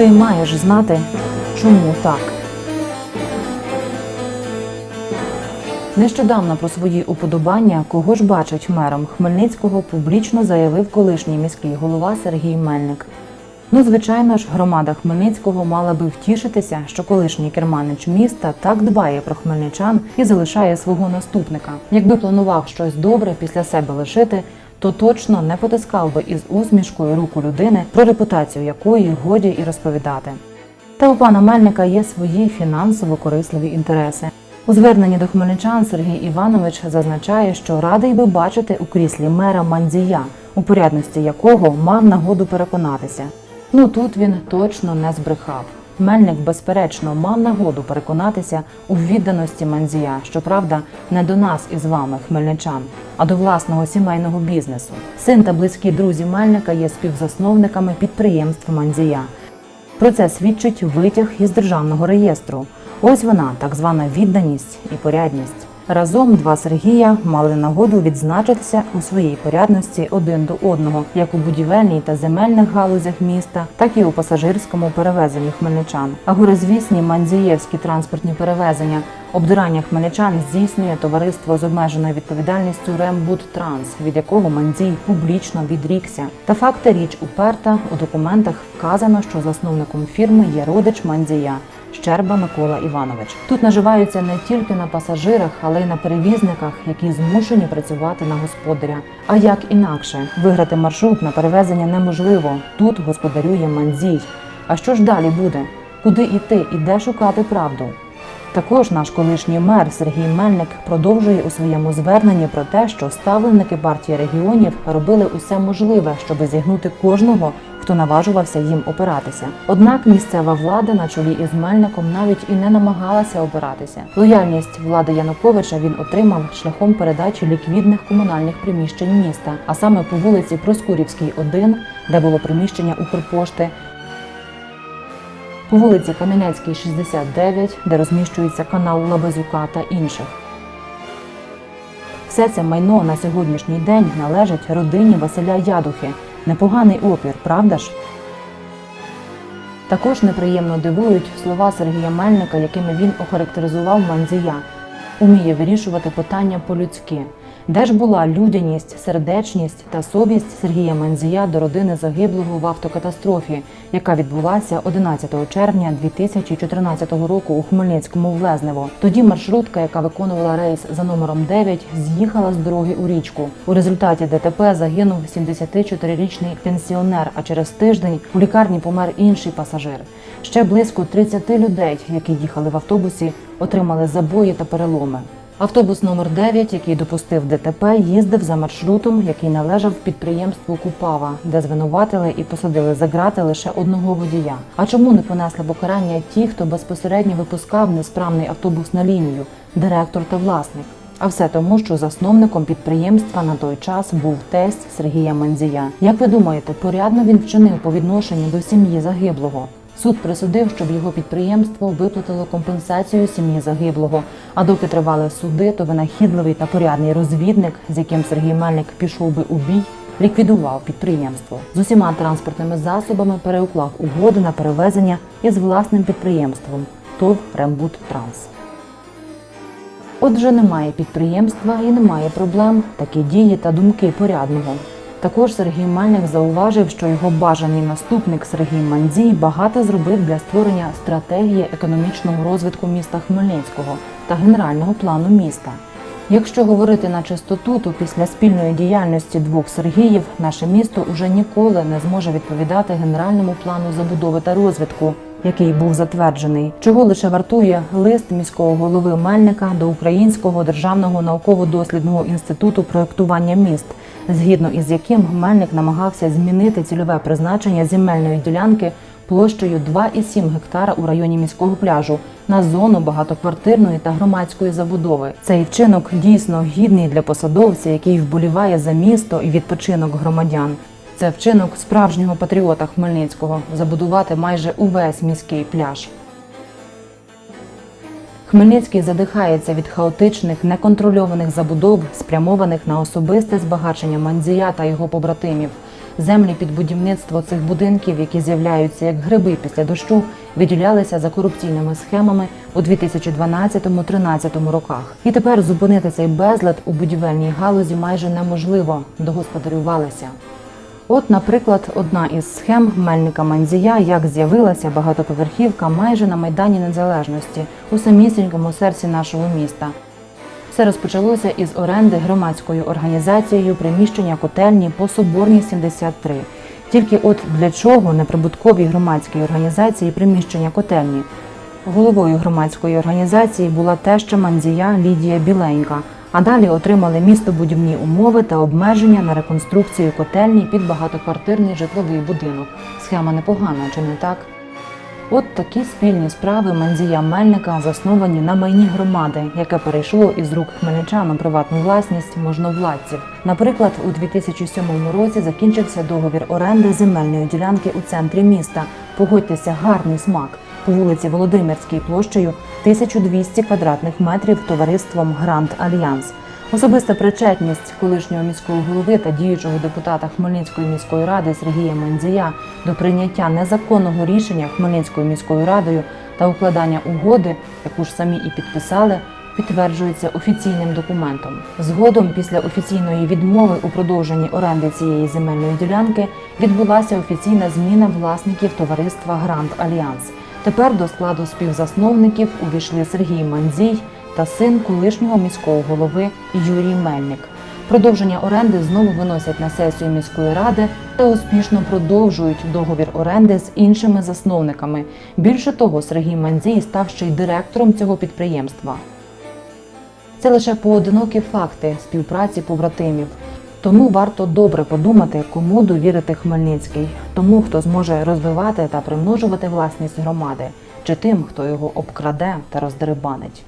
Ти маєш знати, чому так. Нещодавно про свої уподобання, кого ж бачить мером Хмельницького, публічно заявив колишній міський голова Сергій Мельник. Ну, звичайно ж, громада Хмельницького мала би втішитися, що колишній керманич міста так дбає про хмельничан і залишає свого наступника. Якби планував щось добре після себе лишити, то точно не потискав би із усмішкою руку людини, про репутацію якої годі і розповідати. Та у пана Мельника є свої фінансово корисливі інтереси. У зверненні до хмельничан Сергій Іванович зазначає, що радий би бачити у кріслі мера Мандзія, у порядності якого мав нагоду переконатися. Ну тут він точно не збрехав. Мельник, безперечно, мав нагоду переконатися у відданості Манзія, щоправда, не до нас із вами, хмельничан, а до власного сімейного бізнесу. Син та близькі друзі Мельника є співзасновниками підприємств Манзія. Про це свідчить витяг із державного реєстру. Ось вона, так звана відданість і порядність. Разом два Сергія мали нагоду відзначитися у своїй порядності один до одного, як у будівельній та земельних галузях міста, так і у пасажирському перевезенні хмельничан. А горизвісні манзієвські транспортні перевезення обдирання хмельничан здійснює товариство з обмеженою відповідальністю Рембудтранс, від якого Мандзій публічно відрікся. Та факт та річ уперта у документах вказано, що засновником фірми є родич Мандзія. Щерба Микола Іванович. Тут наживаються не тільки на пасажирах, але й на перевізниках, які змушені працювати на господаря. А як інакше виграти маршрут на перевезення неможливо. Тут господарює Мандзій. А що ж далі буде? Куди йти і де шукати правду? Також наш колишній мер Сергій Мельник продовжує у своєму зверненні про те, що ставленики партії регіонів робили усе можливе, щоб зігнути кожного, хто наважувався їм опиратися. Однак місцева влада на чолі із Мельником навіть і не намагалася опиратися. Лояльність влади Януковича він отримав шляхом передачі ліквідних комунальних приміщень міста, а саме по вулиці Проскурівській, 1, де було приміщення Укрпошти, по вулиці Кам'янецькій, 69, де розміщується канал Лабазюка та інших. Все це майно на сьогоднішній день належить родині Василя Ядухи. Непоганий опір, правда ж? Також неприємно дивують слова Сергія Мельника, якими він охарактеризував Манзія. Уміє вирішувати питання по-людськи. Де ж була людяність, сердечність та совість Сергія Манзія до родини загиблого в автокатастрофі, яка відбулася 11 червня 2014 року у Хмельницькому Влезнево. Тоді маршрутка, яка виконувала рейс за номером 9, з'їхала з дороги у річку. У результаті ДТП загинув 74-річний пенсіонер. А через тиждень у лікарні помер інший пасажир. Ще близько 30 людей, які їхали в автобусі, отримали забої та переломи. Автобус номер 9, який допустив ДТП, їздив за маршрутом, який належав підприємству Купава, де звинуватили і посадили за грати лише одного водія. А чому не понесли покарання ті, хто безпосередньо випускав несправний автобус на лінію, директор та власник? А все тому, що засновником підприємства на той час був тесть Сергія Манзія. Як ви думаєте, порядно він вчинив по відношенню до сім'ї загиблого? Суд присудив, щоб його підприємство виплатило компенсацію сім'ї загиблого. А доки тривали суди, то винахідливий та порядний розвідник, з яким Сергій Мельник пішов би у бій, ліквідував підприємство. З усіма транспортними засобами переуклав угоди на перевезення із власним підприємством ТОВ Рембут Транс. Отже, немає підприємства і немає проблем, такі дії та думки порядного. Також Сергій Мельник зауважив, що його бажаний наступник Сергій Мандзій багато зробив для створення стратегії економічного розвитку міста Хмельницького та генерального плану міста. Якщо говорити на чистоту, то після спільної діяльності двох Сергіїв наше місто уже ніколи не зможе відповідати генеральному плану забудови та розвитку, який був затверджений, чого лише вартує лист міського голови Мельника до Українського державного науково-дослідного інституту проєктування міст, згідно із яким Мельник намагався змінити цільове призначення земельної ділянки площею 2,7 гектара у районі міського пляжу на зону багатоквартирної та громадської забудови. Цей вчинок дійсно гідний для посадовця, який вболіває за місто і відпочинок громадян. Це вчинок справжнього патріота Хмельницького забудувати майже увесь міський пляж. Хмельницький задихається від хаотичних, неконтрольованих забудов, спрямованих на особисте збагачення Мандзія та його побратимів. Землі під будівництво цих будинків, які з'являються як гриби після дощу, виділялися за корупційними схемами у 2012-13 роках. І тепер зупинити цей безлад у будівельній галузі майже неможливо. Догосподарювалися. От, наприклад, одна із схем Мельника Манзія, як з'явилася багатоповерхівка майже на Майдані Незалежності у самісінькому серці нашого міста. Все розпочалося із оренди громадською організацією приміщення котельні по Соборній 73. Тільки от для чого неприбутковій громадській організації приміщення котельні? Головою громадської організації була теща Манзія Лідія Біленька, а далі отримали містобудівні умови та обмеження на реконструкцію котельні під багатоквартирний житловий будинок. Схема непогана, чи не так? От такі спільні справи Манзія Мельника засновані на майні громади, яке перейшло із рук хмельничан у приватну власність можновладців. Наприклад, у 2007 році закінчився договір оренди земельної ділянки у центрі міста. Погодьтеся, гарний смак по вулиці Володимирській площею 1200 квадратних метрів товариством Гранд Альянс. Особиста причетність колишнього міського голови та діючого депутата Хмельницької міської ради Сергія Мандзія до прийняття незаконного рішення Хмельницькою міською радою та укладання угоди, яку ж самі і підписали, підтверджується офіційним документом. Згодом, після офіційної відмови у продовженні оренди цієї земельної ділянки, відбулася офіційна зміна власників товариства Гранд Альянс. Тепер до складу співзасновників увійшли Сергій Мандзій та син колишнього міського голови Юрій Мельник. Продовження оренди знову виносять на сесію міської ради та успішно продовжують договір оренди з іншими засновниками. Більше того, Сергій Мандзій став ще й директором цього підприємства. Це лише поодинокі факти співпраці побратимів. Тому варто добре подумати, кому довірити Хмельницький, тому хто зможе розвивати та примножувати власність громади, чи тим, хто його обкраде та роздерибанить.